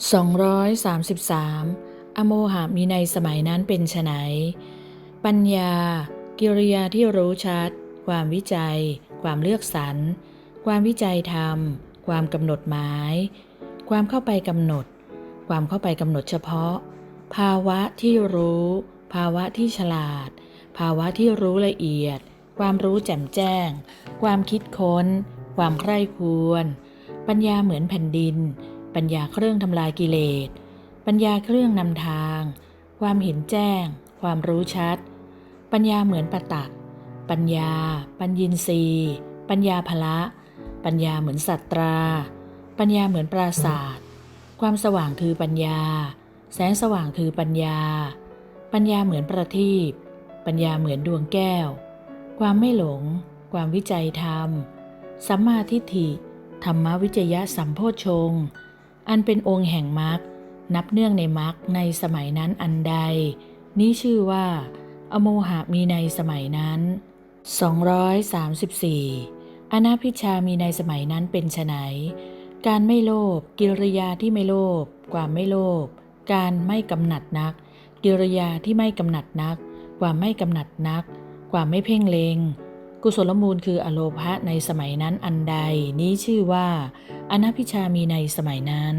233 อโมหะมีในสมัยนั้นเป็นไฉนปัญญา กิริยาที่รู้ชัด ความวิจัย ความเลือกสรร ความวิจัยธรรม ความกำหนดหมาย ความเข้าไปกำหนด ความเข้าไปกำหนดเฉพาะ ภาวะที่รู้ ภาวะที่ฉลาด ภาวะที่รู้ละเอียด ความรู้แจ่มแจ้ง ความคิดค้น ความใคร่ควร ปัญญาเหมือนแผ่นดิน ปัญญาเครื่องทำลายกิเลส ปัญญาเครื่องนำทาง ความเห็นแจ้ง ความรู้ชัด ปัญญาเหมือนประตัก ปัญญา ปัญญินทรีปัญญาภละ ปัญญาเหมือนสัตรา ปัญญาเหมือนปราศาสตร์ความสว่างคือปัญญา แสงสว่างคือปัญญา ปัญญาเหมือนประทีปปัญญาเหมือนดวงแก้ว ความไม่หลง ความวิจัยธรรม สัมมาทิฏฐิ ธรรมวิจยะสัมโพชฌงค์ อันเป็นองค์แห่งมรรคนับเนื่องในมรรคในสมัยนั้นอันใด นี้ชื่อว่า อโมหะมีในสมัยนั้น 234 อนาพิชามีในสมัยนั้นเป็นไฉนการไม่โลภกิริยาที่ไม่โลภความไม่โลภการไม่กำหนัดนัก กิริยาที่ไม่กำหนัดนัก ความไม่กำหนัดนัก ความไม่เพ่งเลง กุศลมูลคืออโลภะในสมัยนั้นอันใด นี้ชื่อว่าอนาพิชามีในสมัยนั้น